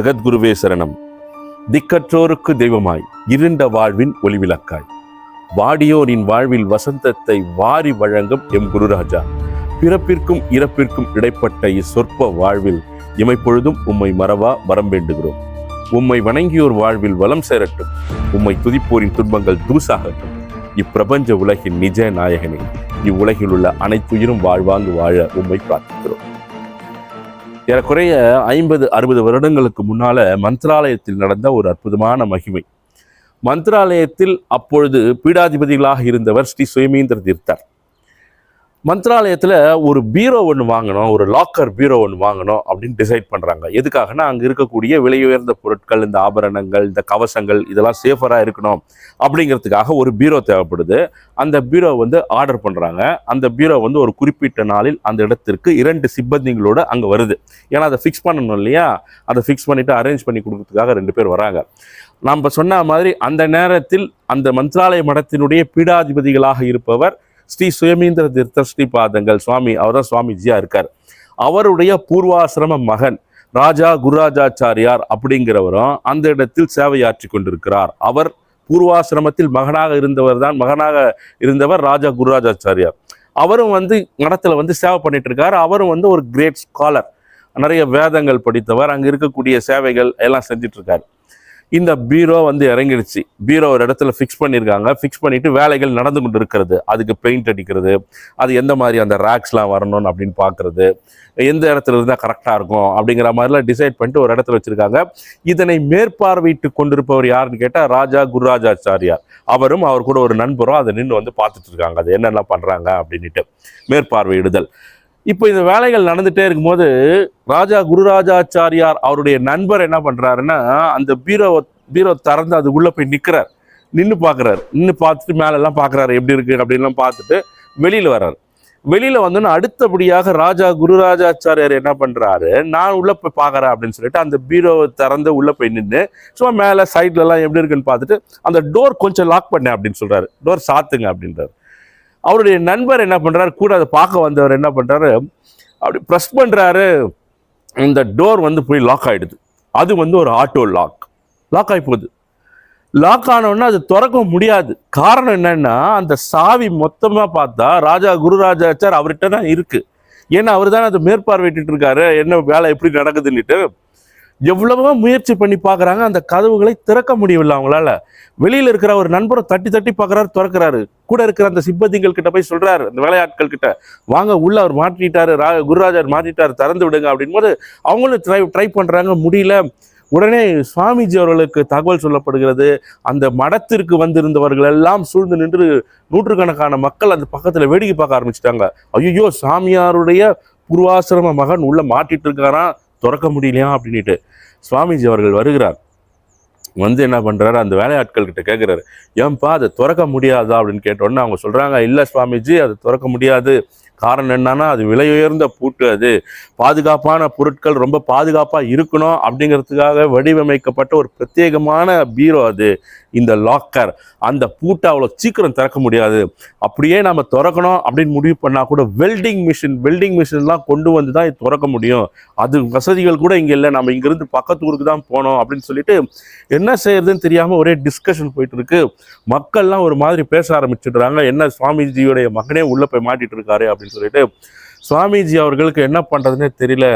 ஜெகத்குருவே சரணம். திக்கற்றோருக்கு தெய்வமாய் இருண்ட வாழ்வின் ஒளிவிளக்காய். வாடியோரின் வாழ்வில் வசந்தத்தை வாரி வழங்கும் எம் குருராஜா. பிறப்பிற்கும் இறப்பிற்கும் இடைப்பட்ட இச்சொற்ப வாழ்வில் இமைப்பொழுதும் உம்மை மறவா வரம் வேண்டுகிறோம். உம்மை வணங்கியோர் வாழ்வில் வளம் சேரட்டும். உம்மை துதிப்போரின் துன்பங்கள் தூசாகட்டும். இப்பிரபஞ்ச உலகின் நிஜ நாயகனே இவ்வுலகில் உள்ள அனைத்துயிரும் வாழ்வாங்கு வாழ உம்மை பிரார்த்திக்கிறோம். ஏறக்குறைய ஐம்பது அறுபது வருடங்களுக்கு முன்னால் மந்திராலயத்தில் நடந்த ஒரு அற்புதமான மகிமை. மந்திராலயத்தில் அப்பொழுது பீடாதிபதிகளாக இருந்தவர் ஸ்ரீ சுயமீந்திர தீர்த்தர். மந்திராலயத்தில் ஒரு பீரோ ஒன்று வாங்கணும் ஒரு லாக்கர் பீரோ ஒன்று வாங்கணும் அப்படின்னு டிசைட் பண்ணுறாங்க எதுக்காகனா அங்கே இருக்கக்கூடிய விலை உயர்ந்த பொருட்கள் இந்த ஆபரணங்கள் இந்த கவசங்கள் இதெல்லாம் சேஃபராக இருக்கணும் அப்படிங்கிறதுக்காக ஒரு பீரோ தேவைப்படுது. அந்த பீரோ வந்து ஆர்டர் பண்ணுறாங்க அந்த பீரோ வந்து ஒரு குறிப்பிட்ட நாளில் அந்த இடத்திற்கு இரண்டு சிப்பந்திகளோடு அங்கே வருது. ஏன்னா அதை ஃபிக்ஸ் பண்ணணும் இல்லையா? அதை ஃபிக்ஸ் பண்ணிவிட்டு அரேஞ்ச் பண்ணி கொடுக்கறதுக்காக ரெண்டு பேர் வராங்க. நம்ம சொன்ன மாதிரி அந்த நேரத்தில் அந்த மந்திராலய மடத்தினுடைய பீடாதிபதிகளாக இருப்பவர் ஸ்ரீ சுயமீந்திர தீர்த்த ஸ்ரீபாதங்கள் சுவாமி அவர் தான் சுவாமிஜியாக இருக்கார். அவருடைய பூர்வாசிரம மகன் ராஜா குருராஜாச்சாரியார் அப்படிங்கிறவரும் அந்த இடத்தில் சேவையாற்றி கொண்டிருக்கிறார். அவர் பூர்வாசிரமத்தில் மகனாக இருந்தவர் தான் மகனாக இருந்தவர் ராஜா குருராஜாச்சாரியார். அவரும் வந்து மடத்தில் வந்து சேவை பண்ணிட்டு இருக்காரு. அவரும் வந்து ஒரு கிரேட் ஸ்காலர். நிறைய வேதங்கள் படித்தவர். அங்கே இருக்கக்கூடிய சேவைகள் எல்லாம் செஞ்சிட்ருக்காரு இந்த பீரோ வந்து இறங்கிடுச்சு. பீரோ ஒரு இடத்துல ஃபிக்ஸ் பண்ணியிருக்காங்க ஃபிக்ஸ் பண்ணிவிட்டு வேலைகள் நடந்து கொண்டு இருக்கிறது அதுக்கு பெயிண்ட் அடிக்கிறது. அது எந்த மாதிரி அந்த ரேக்ஸ்லாம் வரணும்னு அப்படின்னு பார்க்குறது எந்த இடத்துல இருந்தால் கரெக்டாக இருக்கும் அப்படிங்கிற மாதிரிலாம் டிசைட் பண்ணிட்டு ஒரு இடத்துல வச்சிருக்காங்க. இதனை மேற்பார்வையிட்டு கொண்டிருப்பவர் யாருன்னு கேட்டால் ராஜா குருராஜாச்சாரியார். அவரும் அவர் கூட ஒரு நண்பரும் அதை நின்று வந்து பார்த்துட்டு இருக்காங்க. அது என்னென்ன பண்ணுறாங்க அப்படின்ட்டு மேற்பார்வையிடுதல். இப்போ இந்த வேலைகள் நடந்துட்டே இருக்கும்போது ராஜா குருராஜாச்சாரியார் அவருடைய நண்பர் என்ன பண்ணுறாருன்னா அந்த பீரோ பீரோ திறந்து அது போய் நிற்கிறார் நின்று பார்க்குறாரு நின்று பார்த்துட்டு மேலெல்லாம் பார்க்குறாரு எப்படி இருக்குது அப்படின்லாம் பார்த்துட்டு வெளியில் வர்றாரு. வெளியில் வந்தோன்னு அடுத்தபடியாக ராஜா குருராஜாச்சாரியார் என்ன பண்ணுறாரு நான் உள்ளே போய் பார்க்குறேன் அப்படின்னு சொல்லிட்டு அந்த பீரோவை திறந்து உள்ளே போய் நின்று சும்மா மேலே சைட்லலாம் எப்படி இருக்குன்னு பார்த்துட்டு அந்த டோர் கொஞ்சம் லாக் பண்ணேன் அப்படின்னு சொல்கிறாரு டோர் சாத்துங்க அப்படின்றாரு. அவருடைய நண்பர் என்ன பண்ணுறாரு கூட அதை பார்க்க வந்தவர் என்ன பண்ணுறாரு அப்படி ப்ரெஸ் பண்ணுறாரு இந்த டோர் வந்து போய் லாக் ஆகிடுது அது வந்து ஒரு ஆட்டோ லாக் லாக் ஆகி போகுது. லாக் ஆனவுடனே அது திறக்க முடியாது. காரணம் என்னன்னா அந்த சாவி மொத்தமாக பார்த்தா ராஜா குருராஜாச்சார் அவர்கிட்ட தான் இருக்குது ஏன்னா அவர் தானே அதை மேற்பார்வையிட்டு இருக்காரு. என்ன வேலை எப்படி நடக்குதுன்னுட்டு. எவ்வளவோ முயற்சி பண்ணி பார்க்குறாங்க. அந்த கதவுகளை திறக்க முடியவில்லை அவங்களால. வெளியில் இருக்கிற ஒரு நண்பரை தட்டி தட்டி பார்க்குறாரு திறக்கிறாரு. கூட இருக்கிற அந்த சிப்பந்திகள் கிட்ட போய் சொல்றாரு அந்த வேலையாட்கள் கிட்ட வாங்க உள்ள அவர் மாற்றிட்டாரு ரா குருராஜர் மாற்றிட்டார் திறந்து விடுங்க அப்படின் போது அவங்களும் ட்ரை ட்ரை பண்றாங்க முடியல. உடனே சுவாமிஜி அவர்களுக்கு தகவல் சொல்லப்படுகிறது அந்த மடத்திற்கு வந்திருந்தவர்கள் எல்லாம் சூழ்ந்து நின்று நூற்றுக்கணக்கான மக்கள் அந்த பக்கத்தில் வேடிக்கை பார்க்க ஆரம்பிச்சிட்டாங்க. ஐயோ சாமியாருடைய பூர்வாசிரம மகன் உள்ள மாட்டிட்டு இருக்காராம் திறக்க முடியலையா? அப்படின்ட்டு சுவாமிஜி அவர்கள் வருகிறார். வந்து என்ன பண்ணுறாரு அந்த வேலையாட்கள் கிட்ட கேட்குறாரு ஏன்பா அதை திறக்க முடியாதா அப்படின்னு கேட்டோடனே அவங்க சொல்கிறாங்க இல்லை சுவாமிஜி அதை திறக்க முடியாது. காரணம் என்னன்னா அது விலை உயர்ந்த பூட்டு அது. பாதுகாப்பான பொருட்கள் ரொம்ப பாதுகாப்பாக இருக்கணும் அப்படிங்கிறதுக்காக வடிவமைக்கப்பட்ட ஒரு பிரத்யேகமான பீரோ அது இந்த லாக்கர் அந்த பூட்டை அவ்வளோ சீக்கிரம் திறக்க முடியாது. அப்படியே நம்ம திறக்கணும் அப்படின்னு முடிவு பண்ணால் கூட வெல்டிங் மிஷின் வெல்டிங் மிஷின்லாம் கொண்டு வந்து தான் திறக்க முடியும். அது வசதிகள் கூட இங்கே இல்லை. நம்ம இங்கேருந்து பக்கத்து ஊருக்கு தான் போனோம் அப்படின்னு சொல்லிட்டு என்ன செய்யறதுன்னு தெரியாமல் ஒரே டிஸ்கஷன் போயிட்டு இருக்கு மக்கள்லாம் ஒரு மாதிரி பேச ஆரம்பிச்சிடுறாங்க. என்ன சுவாமிஜியோடைய மகனே உள்ளே போய் மாட்டிட்டு இருக்காரு அப்படின்னு சொல்லிட்டு சுவாமிஜி அவர்களுக்கு என்ன பண்ணுறதுன்னே தெரியல.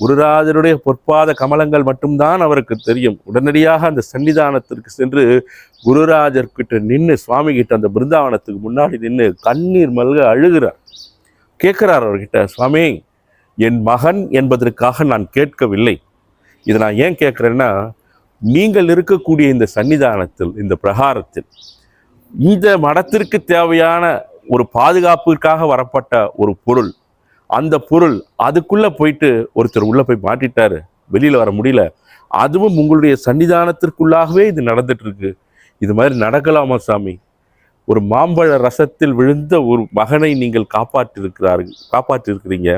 குருராஜருடைய பொற்பாத கமலங்கள் மட்டும்தான் அவருக்கு தெரியும். உடனடியாக அந்த சன்னிதானத்திற்கு சென்று குருராஜர் கிட்ட நின்று சுவாமி கிட்ட அந்த பிருந்தாவனத்துக்கு முன்னாடி நின்று கண்ணீர் மல்க அழுகிறார். கேட்குறார் அவர்கிட்ட சுவாமி என் மகன் என்பதற்காக நான் கேட்கவில்லை. இதை நான் ஏன் கேட்குறேன்னா நீங்கள் இருக்கக்கூடிய இந்த சன்னிதானத்தில் இந்த பிரகாரத்தில் இந்த மடத்திற்கு தேவையான ஒரு பாதுகாப்பிற்காக வரப்பட்ட ஒரு பொருள். அந்த பொருள் அதுக்குள்ளே போயிட்டு ஒருத்தர் உள்ளே போய் மாட்டிட்டாரு. வெளியில் வர முடியல. அதுவும் உங்களுடைய சன்னிதானத்திற்குள்ளாகவே இது நடந்துட்டுருக்கு. இது மாதிரி நடக்கலாமா சாமி? ஒரு மாம்பழ ரசத்தில் விழுந்த ஒரு மகனை நீங்கள் காப்பாற்றிருக்கிறாரு காப்பாற்றிருக்கிறீங்க.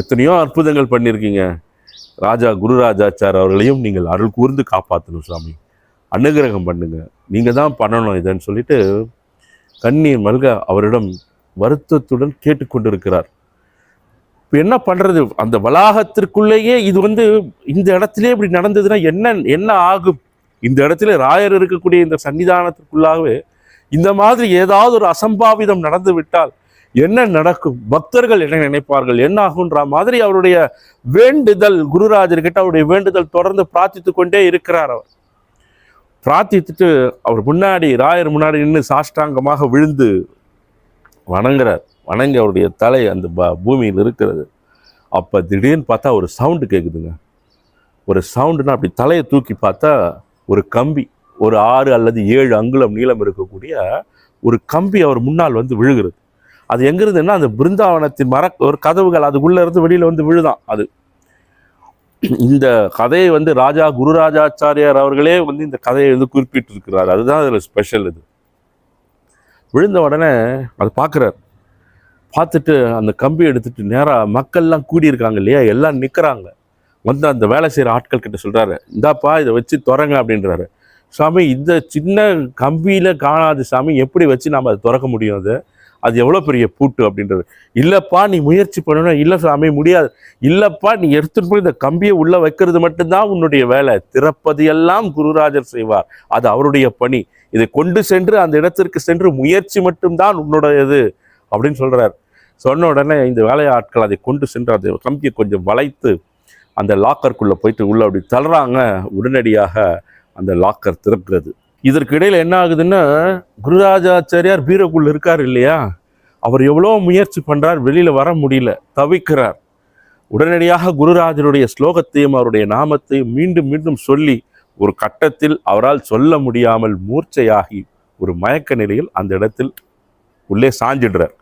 எத்தனையோ அற்புதங்கள் பண்ணியிருக்கீங்க ராஜா குருராஜாச்சார் அவர்களையும் நீங்கள் அருள் கூர்ந்து காப்பாற்றணும் சாமி. அனுகிரகம் பண்ணுங்கள் நீங்கள் தான் பண்ணணும் இதன்னு சொல்லிட்டு கண்ணீர் மல்க அவரிடம் வருத்தத்துடன் கேட்டுக்கொண்டிருக்கிறார். இப்போ என்ன பண்ணுறது அந்த வளாகத்திற்குள்ளேயே இது வந்து இந்த இடத்துலேயே இப்படி நடந்ததுன்னா என்ன என்ன ஆகும்? இந்த இடத்துல ராயர் இருக்கக்கூடிய இந்த சன்னிதானத்திற்குள்ளாகவே இந்த மாதிரி ஏதாவது ஒரு அசம்பாவிதம் நடந்து விட்டால் என்ன நடக்கும்? பக்தர்கள் என்ன நினைப்பார்கள்? என்ன ஆகுன்ற மாதிரி அவருடைய வேண்டுதல் குருராஜர்கிட்ட அவருடைய வேண்டுதல் தொடர்ந்து பிரார்த்தித்து கொண்டே இருக்கிறார் அவர். பிரார்த்தித்துட்டு அவர் முன்னாடி ராயர் முன்னாடி நின்று சாஷ்டாங்கமாக விழுந்து வணங்குறார். வணங்கி அவருடைய தலை அந்த ப- பூமியில் இருக்கிறது. அப்போ திடீர்னு பார்த்தா ஒரு சவுண்டு கேட்குதுங்க ஒரு சவுண்டுனா அப்படி தலையை தூக்கி பார்த்தா ஒரு கம்பி ஒரு ஆறு அல்லது ஏழு அங்குலம் நீளம் இருக்கக்கூடிய ஒரு கம்பி அவர் முன்னால் வந்து விழுகிறது. அது எங்கிருந்துன்னா அந்த பிருந்தாவனத்தின் மர ஒரு கதவுகள் அதுக்குள்ளே இருந்து வெளியில் வந்து விழுதான் அது. இந்த கதையை வந்து ராஜா குருராஜாச்சாரியார் அவர்களே வந்து இந்த கதையை வந்து குறிப்பிட்டிருக்கிறார். அதுதான் அதில் ஸ்பெஷல் இது. விழுந்த உடனே அது பார்க்குறார். பார்த்துட்டு அந்த கம்பி எடுத்துட்டு நேராக மக்கள்லாம் கூடியிருக்காங்க இல்லையா? எல்லாம் நிற்கிறாங்க வந்து அந்த வேலை செய்கிற ஆட்கள் கிட்ட சொல்கிறாரு இந்தாப்பா இதை வச்சு திறங்க அப்படின்றாரு. சாமி இந்த சின்ன கம்பியில் காணாது சாமி எப்படி வச்சு நாம் அதை திறக்க முடியும் அது? அது எவ்வளோ பெரிய பூட்டு அப்படின்றது. இல்லைப்பா நீ முயற்சி பண்ணணும். இல்லை சாமி முடியாது. இல்லைப்பா நீ எடுத்துட்டு போய் இந்த கம்பியை உள்ளே வைக்கிறது மட்டும்தான் உன்னுடைய வேலை. திறப்பது எல்லாம் குருராஜர் செய்வார். அது அவருடைய பணி. இதை கொண்டு சென்று அந்த இடத்திற்கு சென்று முயற்சி மட்டும்தான் உன்னுடையது அப்படின்னு சொல்கிறார் சொன்ன உடனே இந்த வேலையாட்கள் அதை கொண்டு சென்று அந்த கம்பியை கொஞ்சம் வளைத்து அந்த லாக்கருக்குள்ளே போயிட்டு உள்ளே அப்படி தள்ளுறாங்க. உடனடியாக அந்த லாக்கர் திறக்கிறது. இதற்கு இடையில் என்ன ஆகுதுன்னா குருராஜாச்சாரியார் பீரக்குள் இருக்கார் இல்லையா? அவர் எவ்வளோ முயற்சி பண்ணுறார் வெளியில் வர முடியல தவிக்கிறார். உடனடியாக குருராஜருடைய ஸ்லோகத்தையும் அவருடைய நாமத்தையும் மீண்டும் மீண்டும் சொல்லி ஒரு கட்டத்தில் அவரால் சொல்ல முடியாமல் மூர்ச்சையாகி ஒரு மயக்க நிலையில் அந்த இடத்தில் உள்ளே சாஞ்சிடுறார்.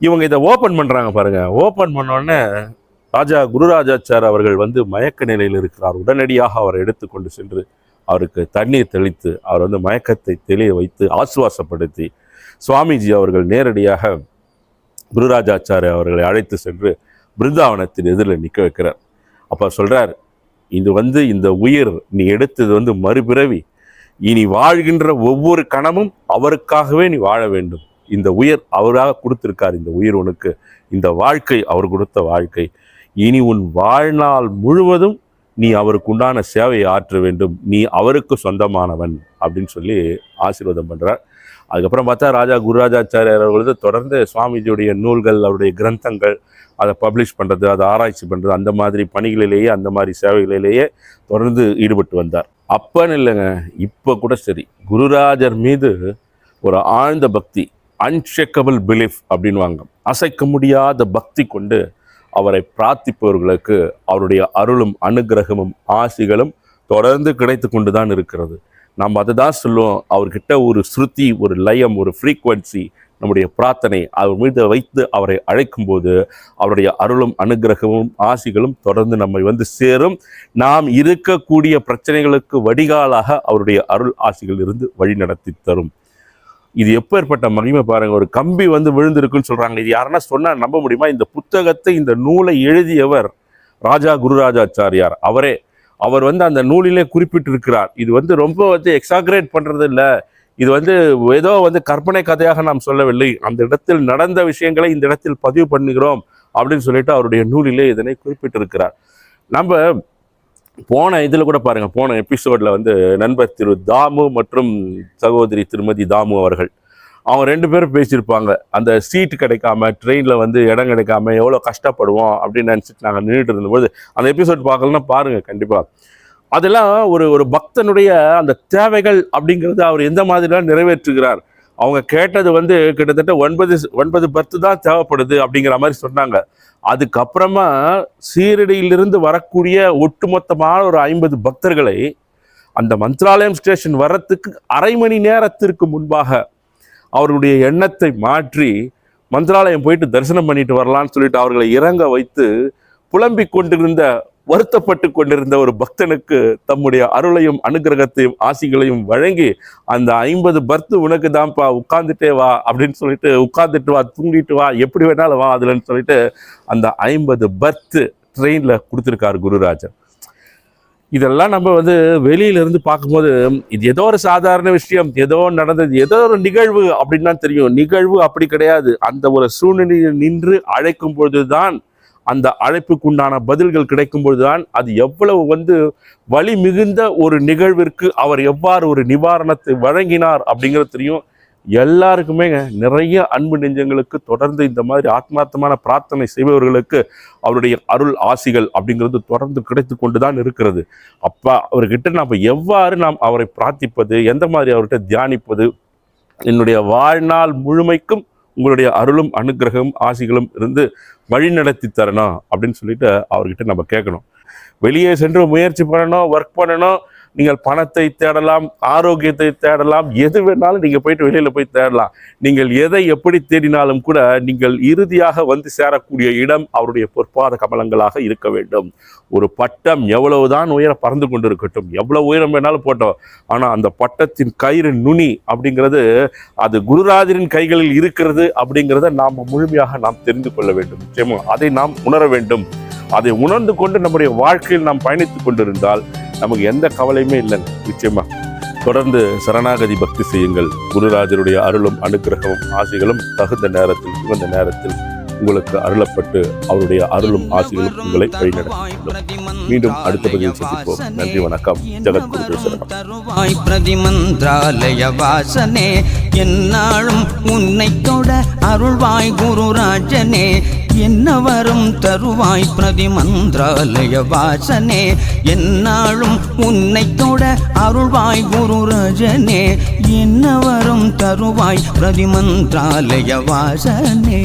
இவங்க இதை ஓப்பன் பண்ணுறாங்க பாருங்கள் ஓப்பன் பண்ணோடனே ராஜா குருராஜாச்சார் அவர்கள் வந்து மயக்க நிலையில் இருக்கிறார். உடனடியாக அவரை எடுத்துக்கொண்டு சென்று அவருக்கு தண்ணீர் தெளித்து அவர் வந்து மயக்கத்தை தெளிய வைத்து ஆசுவாசப்படுத்தி சுவாமிஜி அவர்கள் நேரடியாக குருராஜாச்சாரிய அவர்களை அழைத்து சென்று பிருந்தாவனத்தின் எதிரில் நிற்க வைக்கிறார். அப்போ சொல்கிறார் இது வந்து இந்த உயிர் நீ எடுத்தது வந்து மறுபிறவி. இனி வாழ்கின்ற ஒவ்வொரு கணமும் அவருக்காகவே நீ வாழ வேண்டும். இந்த உயிர் அவராக கொடுத்திருக்கார் இந்த உயிர் உனக்கு. இந்த வாழ்க்கை அவர் கொடுத்த வாழ்க்கை. இனி உன் வாழ்நாள் முழுவதும் நீ அவருக்கு உண்டான சேவையை ஆற்ற வேண்டும். நீ அவருக்கு சொந்தமானவன் அப்படின்னு சொல்லி ஆசீர்வாதம் பண்ணுறார் அதுக்கப்புறம் பார்த்தா ராஜா குருராஜாச்சாரியார் அவர்களது தொடர்ந்து சுவாமிஜியுடைய நூல்கள் அவருடைய கிரந்தங்கள் அதை பப்ளிஷ் பண்ணுறது அதை ஆராய்ச்சி பண்ணுறது அந்த மாதிரி பணிகளிலேயே அந்த மாதிரி சேவைகளிலேயே தொடர்ந்து ஈடுபட்டு வந்தார். அப்போன்னு இல்லைங்க இப்போ கூட சரி. குருராஜர் மீது ஒரு ஆழ்ந்த பக்தி அன்ஷேக்கபிள் பிலீஃப் அப்படின்வாங்க அசைக்க முடியாத பக்தி கொண்டு அவரை பிரார்த்திப்பவர்களுக்கு அவருடைய அருளும் அனுகிரகமும் ஆசிகளும் தொடர்ந்து கிடைத்து கொண்டு தான் இருக்கிறது. நாம் அதை தான் சொல்லுவோம் அவர்கிட்ட ஒரு ஸ்ருதி ஒரு லயம் ஒரு ஃப்ரீக்குவன்சி நம்முடைய பிரார்த்தனை அவர் மீது வைத்து அவரை அழைக்கும்போது அவருடைய அருளும் அனுக்கிரகமும் ஆசிகளும் தொடர்ந்து நம்மை வந்து சேரும். நாம் இருக்கக்கூடிய பிரச்சனைகளுக்கு வடிகாலாக அவருடைய அருள் ஆசிகள் இருந்து வழி நடத்தி தரும். இது எப்பேற்பட்ட மகிமை பாருங்க ஒரு கம்பி வந்து விழுந்திருக்குன்னு சொல்றாங்க. இது யாருன்னா சொன்னா நம்ப முடியுமா? இந்த புத்தகத்தை இந்த நூலை எழுதியவர் ராஜா குருராஜாச்சாரியார். அவரே அவர் வந்து அந்த நூலிலே குறிப்பிட்டிருக்கிறார். இது வந்து ரொம்ப வந்து எக்ஸாக்ரேட் பண்றது இல்லை. இது வந்து ஏதோ வந்து கற்பனை கதையாக நாம் சொல்லவில்லை. அந்த இடத்தில் நடந்த விஷயங்களை இந்த இடத்தில் பதிவு பண்ணுகிறோம் அப்படின்னு சொல்லிட்டு அவருடைய நூலிலே இதனை குறிப்பிட்டிருக்கிறார். நம்ம போன இதில் கூட பாருங்கள் போன எபிசோடில் வந்து நண்பர் திரு தாமு மற்றும் சகோதரி திருமதி தாமு அவர்கள். அவங்க ரெண்டு பேரும் பேசியிருப்பாங்க. அந்த சீட் கிடைக்காம ட்ரெயினில் வந்து இடம் கிடைக்காம எவ்வளோ கஷ்டப்படுவோம் அப்படின்னு நினச்சிட்டு நாங்கள் நின்றுட்டு இருந்தபோது அந்த எபிசோட் பார்க்கலன்னா பாருங்கள் கண்டிப்பாக அதெல்லாம் ஒரு ஒரு பக்தனுடைய அந்த தேவைகள் அப்படிங்கிறது அவர் எந்த மாதிரிலாம் நிறைவேற்றுகிறார்? அவங்க கேட்டது வந்து கிட்டத்தட்ட ஒன்பது ஒன்பது பத்து தான் தேவைப்படுது அப்படிங்கிற மாதிரி சொன்னாங்க. அதுக்கப்புறமா சீரடியிலிருந்து வரக்கூடிய ஒட்டுமொத்தமான ஒரு ஐம்பது பக்தர்களை அந்த மந்த்ராலயம் ஸ்டேஷன் வர்றதுக்கு அரை மணி நேரத்திற்கு முன்பாக அவர்களுடைய எண்ணத்தை மாற்றி மந்திராலயம் போயிட்டு தரிசனம் பண்ணிட்டு வரலான்னு சொல்லிட்டு அவர்களை இறங்க வைத்து புலம்பிக் கொண்டிருந்த வருத்தப்பட்டு கொண்டிருந்த ஒரு பக்தனுக்கு தம்முடைய அருளையும் அனுகிரகத்தையும் ஆசிகளையும் வழங்கி அந்த ஐம்பது பர்த் உனக்கு தான்ப்பா உட்காந்துட்டே வா அப்படின்னு சொல்லிட்டு உட்காந்துட்டு வா தூங்கிட்டு வா எப்படி வேணாலும் வா அதுலன்னு சொல்லிட்டு அந்த ஐம்பது பர்த் ட்ரெயினில் கொடுத்துருக்காரு குருராஜர். இதெல்லாம் நம்ம வந்து வெளியில இருந்து பார்க்கும்போது இது ஏதோ ஒரு சாதாரண விஷயம் ஏதோ நடந்தது ஏதோ ஒரு நிகழ்வு அப்படின்னு தான் தெரியும். நிகழ்வு அப்படி கிடையாது. அந்த ஒரு சூழ்நிலையில் நின்று அழைக்கும் பொழுதுதான் அந்த அழைப்புக்குண்டான பதில்கள் கிடைக்கும் பொழுதுதான் அது எவ்வளவு வந்து வழி மிகுந்த ஒரு நிகழ்விற்கு அவர் எவ்வாறு ஒரு நிவாரணத்தை வழங்கினார் அப்படிங்கிறது தெரியும் எல்லாருக்குமே நிறைய அன்பு நெஞ்சங்களுக்கு தொடர்ந்து இந்த மாதிரி ஆத்மார்த்தமான பிரார்த்தனை செய்பவர்களுக்கு அவருடைய அருள் ஆசிகள் அப்படிங்கிறது தொடர்ந்து கிடைத்து கொண்டுதான் இருக்கிறது. அப்போ அவர்கிட்ட நாம் எவ்வாறு நாம் அவரை பிரார்த்திப்பது எந்த மாதிரி அவர்கிட்ட தியானிப்பது என்னுடைய வாழ்நாள் முழுமைக்கும் உங்களுடைய அருளும் அனுக்கிரகம் ஆசிகளும் இருந்து வழி நடத்தி தரணும் அப்படின்னு சொல்லிட்டு அவர்கிட்ட நம்ம கேட்கணும். வெளியே சென்று முயற்சி பண்ணணும் ஒர்க் பண்ணணும் நீங்கள் பணத்தை தேடலாம் ஆரோக்கியத்தை தேடலாம் எது வேணாலும் நீங்கள் போயிட்டு வெளியில் போய் தேடலாம். நீங்கள் எதை எப்படி தேடினாலும் கூட நீங்கள் இறுதியாக வந்து சேரக்கூடிய இடம் அவருடைய பொற்பாத கமலங்களாக இருக்க வேண்டும். ஒரு பட்டம் எவ்வளவுதான் உயர பறந்து கொண்டு இருக்கட்டும் எவ்வளவு உயரம் வேணாலும் போட்டோம். ஆனால் அந்த பட்டத்தின் கயிறு நுனி அப்படிங்கிறது அது குருராஜரின் கைகளில் இருக்கிறது அப்படிங்கிறத நாம் முழுமையாக நாம் தெரிந்து கொள்ள வேண்டும். நிச்சயமா அதை நாம் உணர வேண்டும். அதை உணர்ந்து கொண்டு நம்முடைய வாழ்க்கையில் நாம் பயணித்துக் கொண்டிருந்தால் நமக்கு எந்த கவலையுமே இல்லைங்க. நிச்சயமா. தொடர்ந்து சரணாகதி பக்தி செய்யுங்கள். குருராஜருடைய அருளும் அனுகிரகமும் ஆசைகளும் தகுந்த நேரத்தில் உகந்த நேரத்தில் உங்களுக்கு அருளப்பட்டு அவருடைய அருளும் ஆசைகளும் உங்களை வழிநடத்தும் மீண்டும் அடுத்த பதிவில் சந்திப்போம். நன்றி வணக்கம். ஜெகத்குரு தருவாய் பிரதிமந்திராலய வாசனே என்னாலும் உன்னை தொட அருள்வாய் குருராஜனே என்ன வரும் தருவாய் பிரதி மந்திராலய வாசனே. என்னாலும் உன்னை தொட அருள்வாய் குருராஜனே. என்ன வரும் தருவாய் பிரதி மந்திராலய வாசனே.